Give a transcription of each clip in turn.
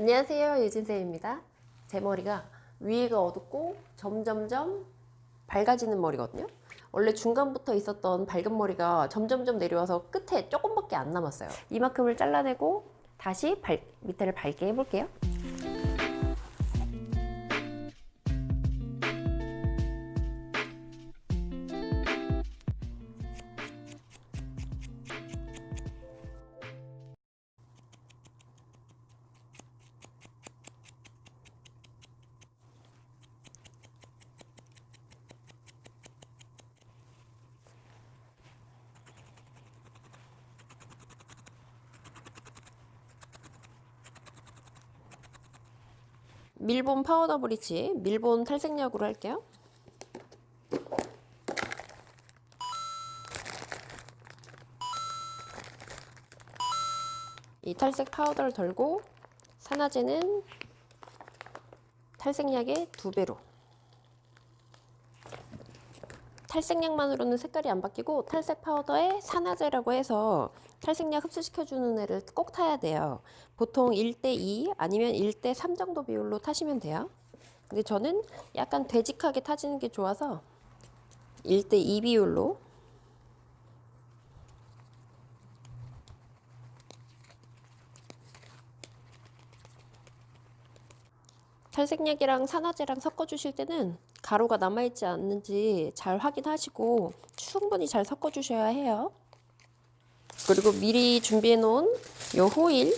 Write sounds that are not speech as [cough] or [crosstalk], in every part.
안녕하세요 유진쌤입니다. 제 머리가 위가 어둡고 점점점 밝아지는 머리거든요. 원래 중간부터 있었던 밝은 머리가 점점점 내려와서 끝에 조금밖에 안 남았어요. 이만큼을 잘라내고 다시 발, 밑에를 밝게 해볼게요 밀본 파우더 브리치 밀본 탈색약으로 할게요. 이 탈색 파우더를 덜고 산화제는 탈색약의 두 배로 탈색약만으로는 색깔이 안 바뀌고 탈색 파우더에 산화제라고 해서 탈색약 흡수시켜주는 애를 꼭 타야 돼요. 보통 1대2 아니면 1대3 정도 비율로 타시면 돼요. 근데 저는 약간 되직하게 타지는 게 좋아서 1대2 비율로 탈색약이랑 산화제랑 섞어주실 때는 가루가 남아있지 않는지 잘 확인하시고 충분히 잘 섞어주셔야 해요. 그리고 미리 준비해 놓은 요 호일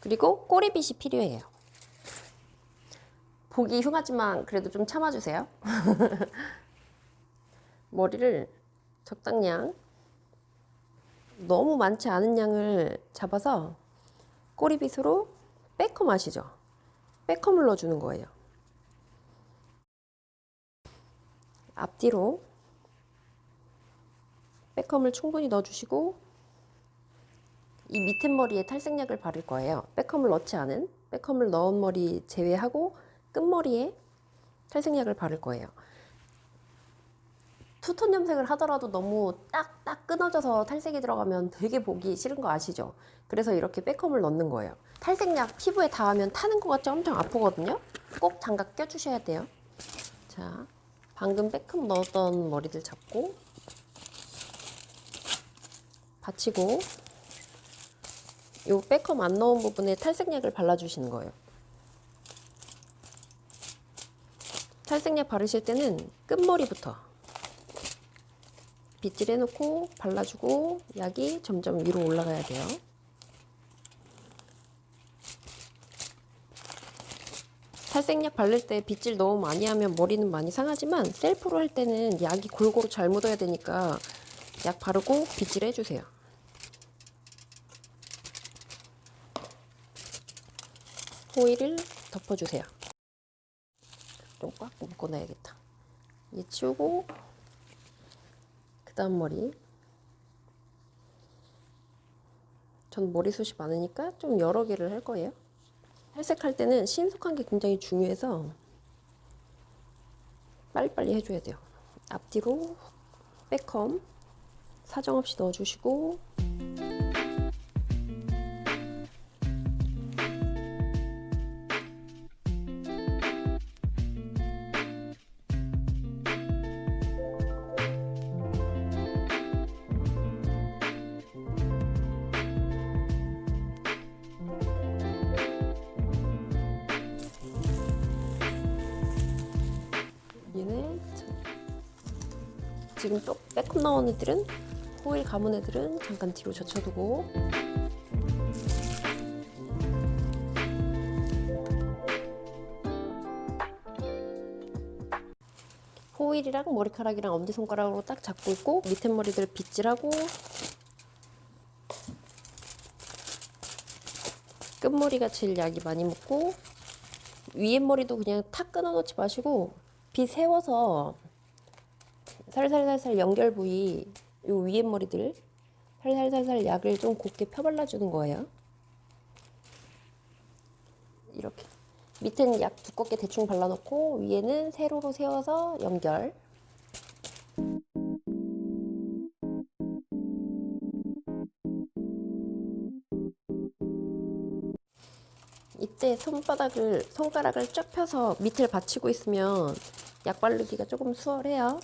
그리고 꼬리빗이 필요해요. 보기 흉하지만 그래도 좀 참아주세요. [laughs] 머리를 적당량 너무 많지 않은 양을 잡아서 꼬리빗으로 빼컴 아시죠? 빼컴을 넣어주는 거예요. 앞뒤로 백컴을 충분히 넣어주시고 이 밑에 머리에 탈색약을 바를 거예요. 백컴을 넣지 않은 백컴을 넣은 머리 제외하고 끝머리에 탈색약을 바를 거예요. 투톤 염색을 하더라도 너무 딱딱 끊어져서 탈색이 들어가면 되게 보기 싫은 거 아시죠? 그래서 이렇게 백컴을 넣는 거예요. 탈색약 피부에 닿으면 타는 것 같이 엄청 아프거든요. 꼭 장갑 껴주셔야 돼요. 자, 방금 백컴 넣었던 머리들 잡고 받치고 요 백컴 안 넣은 부분에 탈색약을 발라주시는 거예요. 탈색약 바르실 때는 끝머리부터 빗질 해놓고 발라주고 약이 점점 위로 올라가야 돼요. 탈색약 바를 때 빗질 너무 많이 하면 머리는 많이 상하지만 셀프로 할 때는 약이 골고루 잘 묻어야 되니까 약 바르고 빗질 해주세요. 호일을 덮어주세요. 좀 꽉 묶어놔야겠다. 이 치우고 그 다음 머리 전 머리숱이 많으니까 좀 여러 개를 할 거예요. 탈색할 때는 신속한 게 굉장히 중요해서 빨리빨리 해줘야 돼요. 앞뒤로 백컴 사정없이 넣어주시고 지금 또 빼꼼 나온 애들은 호일 감은 애들은 잠깐 뒤로 젖혀두고. 호일이랑 머리카락이랑 엄지손가락으로 딱 잡고 있고 밑에 머리들 빗질하고 끝머리가 제일 약이 많이 묻고 위에 머리도 그냥 탁 끊어 놓지 마시고 빗 세워서 살살살살 연결 부위 요 위에 머리들 살살살살 약을 좀 곱게 펴발라 주는 거예요. 이렇게 밑에는 약 두껍게 대충 발라놓고 위에는 세로로 세워서 연결. 이때 손바닥을 손가락을 쫙 펴서 밑을 받치고 있으면 약 바르기가 조금 수월해요.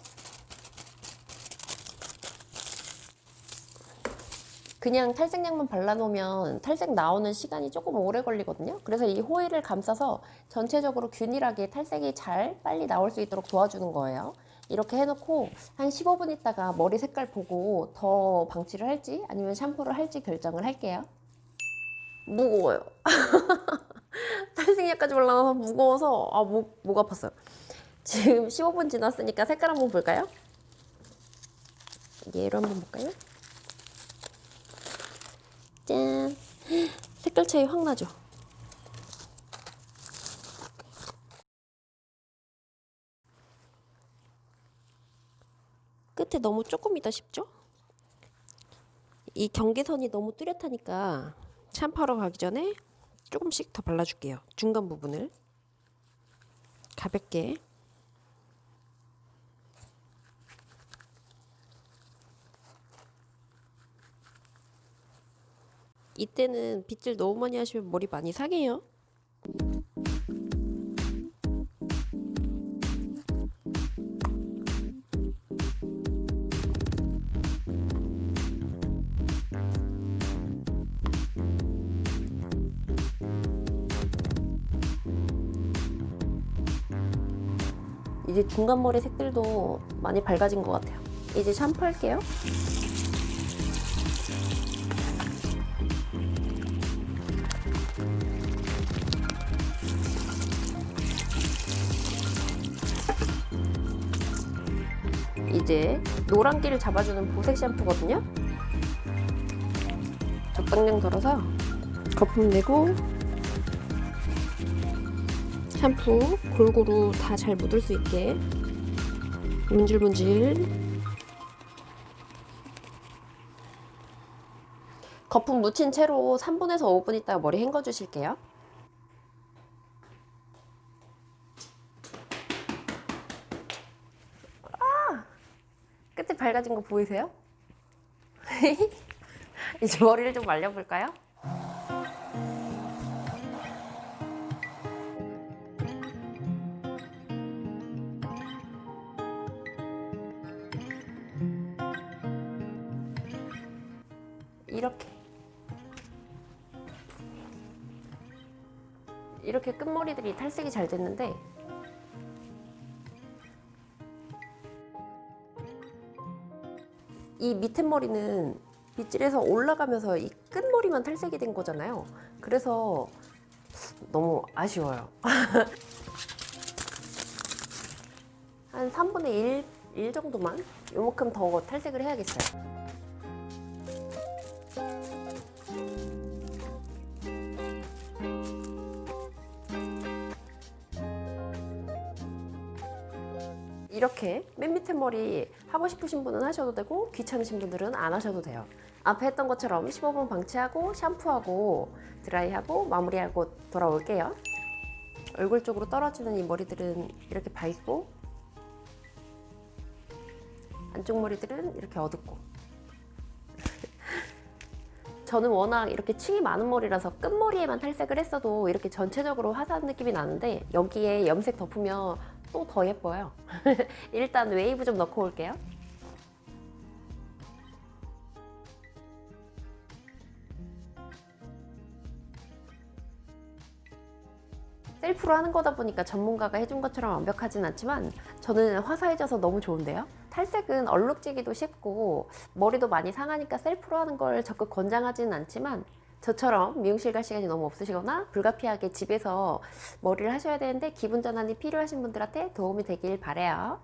그냥 탈색약만 발라놓으면 탈색 나오는 시간이 조금 오래 걸리거든요. 그래서 이 호일을 감싸서 전체적으로 균일하게 탈색이 잘 빨리 나올 수 있도록 도와주는 거예요. 이렇게 해놓고 한 15분 있다가 머리 색깔 보고 더 방치를 할지 아니면 샴푸를 할지 결정을 할게요. 무거워요. [laughs] 탈색약까지 발라놔서 무거워서 아, 목, 목 아팠어요. 지금 15분 지났으니까 색깔 한번 볼까요? 얘로 한번 볼까요? 짠! 색깔 차이 확 나죠? 끝에 너무 조금이다 싶죠? 이 경계선이 너무 뚜렷하니까 샴푸하러 가기 전에 조금씩 더 발라줄게요. 중간 부분을 가볍게 이때는 빗질 너무 많이 하시면 머리 많이 상해요. 이제 중간 머리 색들도 많이 밝아진 것 같아요. 이제 샴푸할게요. 이제 노란기를 잡아주는 보색 샴푸거든요. 적당량 덜어서 거품 내고 샴푸 골고루 다 잘 묻을 수 있게 문질문질 거품 묻힌 채로 3분에서 5분 있다가 머리 헹궈 주실게요. 아! 끝에 밝아진 거 보이세요? [laughs] 이제 머리를 좀 말려볼까요? 이렇게 이렇게 끝머리들이 탈색이 잘 됐는데 이 밑에 머리는 빗질해서 올라가면서 이 끝머리만 탈색이 된 거잖아요. 그래서 너무 아쉬워요. [laughs] 한 3분의 1, 1 정도만 요만큼 더 탈색을 해야겠어요. 맨 밑에 머리 하고 싶으신 분은 하셔도 되고 귀찮으신 분들은 안 하셔도 돼요. 앞에 했던 것처럼 15분 방치하고 샴푸하고 드라이하고 마무리하고 돌아올게요. 얼굴 쪽으로 떨어지는 이 머리들은 이렇게 밝고 안쪽 머리들은 이렇게 어둡고 [laughs] 저는 워낙 이렇게 층이 많은 머리라서 끝머리에만 탈색을 했어도 이렇게 전체적으로 화사한 느낌이 나는데 여기에 염색 덮으면 또 더 예뻐요. [laughs] 일단 웨이브 좀 넣고 올게요. 셀프로 하는 거다 보니까 전문가가 해준 것처럼 완벽하진 않지만 저는 화사해져서 너무 좋은데요. 탈색은 얼룩지기도 쉽고 머리도 많이 상하니까 셀프로 하는 걸 적극 권장하지는 않지만 저처럼 미용실 갈 시간이 너무 없으시거나 불가피하게 집에서 머리를 하셔야 되는데 기분 전환이 필요하신 분들한테 도움이 되길 바래요.